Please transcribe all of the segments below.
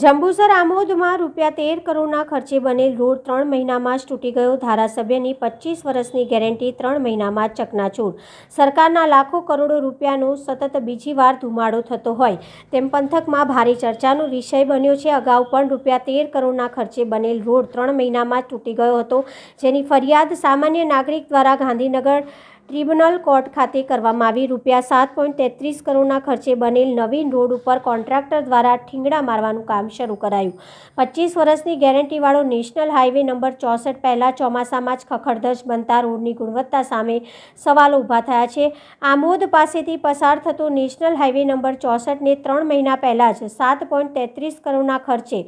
જંબુસર આમોદમાં રૂપિયા તેર કરોડના ખર્ચે બનેલ રોડ ત્રણ મહિનામાં જ તૂટી ગયો. ધારાસભ્યની પચીસ વર્ષની ગેરંટી ત્રણ મહિનામાં ચકનાચૂર. સરકારના લાખો કરોડો રૂપિયાનો સતત બીજી વાર ધુમાડો થતો હોય તેમ પંથકમાં ભારે ચર્ચાનો વિષય બન્યો છે. અગાઉ પણ રૂપિયા તેર કરોડના ખર્ચે બનેલ રોડ ત્રણ મહિનામાં તૂટી ગયો હતો. જેની ફરિયાદ સામાન્ય નાગરિક દ્વારા ગાંધીનગર ટ્રિબ્યુનલ કોર્ટ ખાતે કરવામાં આવી રૂપિયા સાત પોઈન્ટ તેત્રીસ કરોડના ખર્ચે બનેલ નવીન રોડ ઉપર કોન્ટ્રાક્ટર દ્વારા ઠીંગડા મારવાનું કામ શરૂ કરાયું. પચીસ વર્ષની ગેરંટીવાળો નેશનલ હાઈવે નંબર ચોસઠ પહેલાં ચોમાસામાં જ ખખડધજ બનતા રોડની ગુણવત્તા સામે સવાલો ઊભા થયા છે. આમોદ પાસેથી પસાર થતો નેશનલ હાઈવે નંબર ચોસઠને ત્રણ મહિના પહેલાં જ સાત પોઈન્ટ તેત્રીસ કરોડના ખર્ચે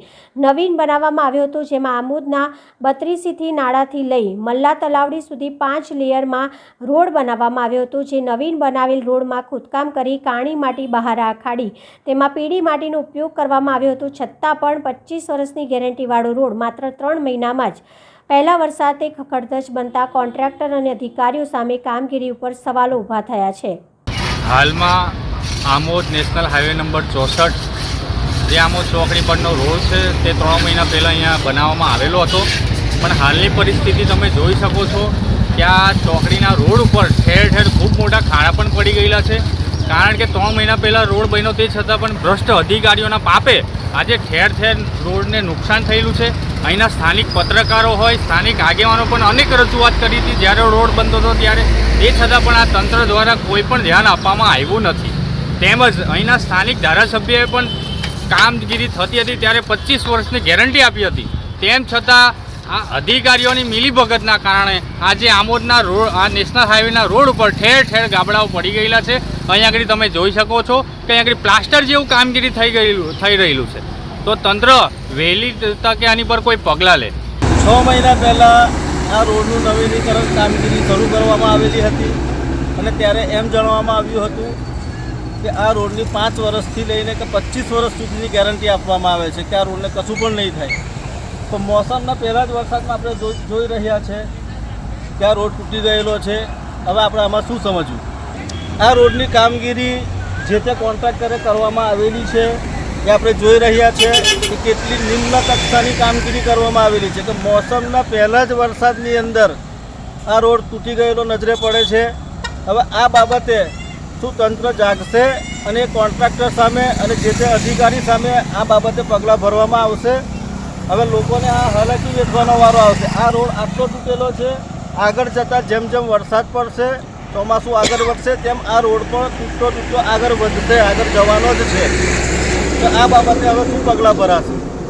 નવીન બનાવવામાં આવ્યો હતો, જેમાં આમોદના બત્રીસીથી નાળાથી લઈ મલ્લા તલાવડી સુધી પાંચ લેયરમાં રોડ બનાવવામાં આવ્યો હતો, જે નવીન બનાવેલ રોડમાં ખોદકામ કરી કાણી માટી બહાર ખાડી તેમાં પીળી માટીનો ઉપયોગ કરવામાં આવ્યો હતો, છતાં પણ પચીસ વર્ષની ગેરંટીવાળો રોડ માત્ર ત્રણ મહિનામાં જ. પહેલા વરસાદે ખખડધજ બનતા કોન્ટ્રાક્ટર અને અધિકારીઓ સામે કામગીરી ઉપર સવાલો ઊભા થયા છે. હાલમાં આમોદ નેશનલ હાઈવે નંબર ચોસઠ, જે આમોદ ચોકડી પરનો રોડ છે, તે ત્રણ મહિના પહેલાં અહીંયા બનાવવામાં આવેલો હતો. પણ હાલની પરિસ્થિતિ તમે જોઈ શકો છો આ ચોકડીના રોડ ઉપર ઠેર ઠેર ખૂબ મોટા ખાડા પણ પડી ગયેલા છે. કારણ કે ત્રણ મહિના પહેલાં રોડ બન્યો તે છતાં પણ ભ્રષ્ટ અધિકારીઓના પાપે આજે ઠેર ઠેર રોડને નુકસાન થયેલું છે. અહીંના સ્થાનિક પત્રકારો હોય, સ્થાનિક આગેવાનો પણ અનેક રજૂઆત કરી હતી જ્યારે રોડ બનતો હતો ત્યારે. એ છતાં પણ આ તંત્ર દ્વારા કોઈ પણ ધ્યાન આપવામાં આવ્યું નથી. તેમજ અહીંના સ્થાનિક ધારાસભ્યએ પણ કામગીરી થતી હતી ત્યારે પચીસ વર્ષની ગેરંટી આપી હતી. તેમ છતાં આ અધિકારીઓની મિલીભગતના કારણે આજે આમોદના રોડ, આ નેશનલ હાઈવેના રોડ ઉપર ઠેર ઠેર ગાબડાઓ પડી ગયેલા છે. અહીંયા આગળ તમે જોઈ શકો છો કે અહીંયા આગળ પ્લાસ્ટર જેવું કામગીરી થઈ ગયેલું, થઈ રહેલું છે. તો તંત્ર વહેલી તકે આની પર કોઈ પગલાં લે. છ મહિના પહેલાં આ રોડનું નવીનીકરણ કામગીરી શરૂ કરવામાં આવેલી હતી અને ત્યારે એમ જણાવવામાં આવ્યું હતું કે આ રોડની પાંચ વર્ષથી લઈને કે પચીસ વર્ષ સુધીની ગેરંટી આપવામાં આવે છે કે આ રોડને કશું પણ નહીં થાય. તો મોસમના પહેલાં જ વરસાદમાં આપણે જોઈ રહ્યા છે કે આ રોડ તૂટી ગયેલો છે. હવે આપણે આમાં શું સમજવું? આ રોડની કામગીરી જે તે કોન્ટ્રાક્ટરે કરવામાં આવેલી છે એ આપણે જોઈ રહ્યા છે કે કેટલી નિમ્ન કક્ષાની કામગીરી કરવામાં આવેલી છે. કે મોસમના પહેલાં જ વરસાદની અંદર આ રોડ તૂટી ગયેલો નજરે પડે છે. હવે આ બાબતે શું તંત્ર જાગશે અને કોન્ટ્રાક્ટર સામે અને જે તે અધિકારી સામે આ બાબતે પગલાં ભરવામાં આવશે? હવે લોકોને આ હાલાકી વેઠવાનો વારો આવશે. આ રોડ આટલો તૂટેલો છે, આગળ જતાં જેમ જેમ વરસાદ પડશે, ચોમાસું આગળ વધશે, તેમ આ રોડ પણ તૂટતો તૂટતો આગળ વધશે, આગળ જવાનો જ છે. તો આ બાબતે હવે શું પગલાં ભરાશે?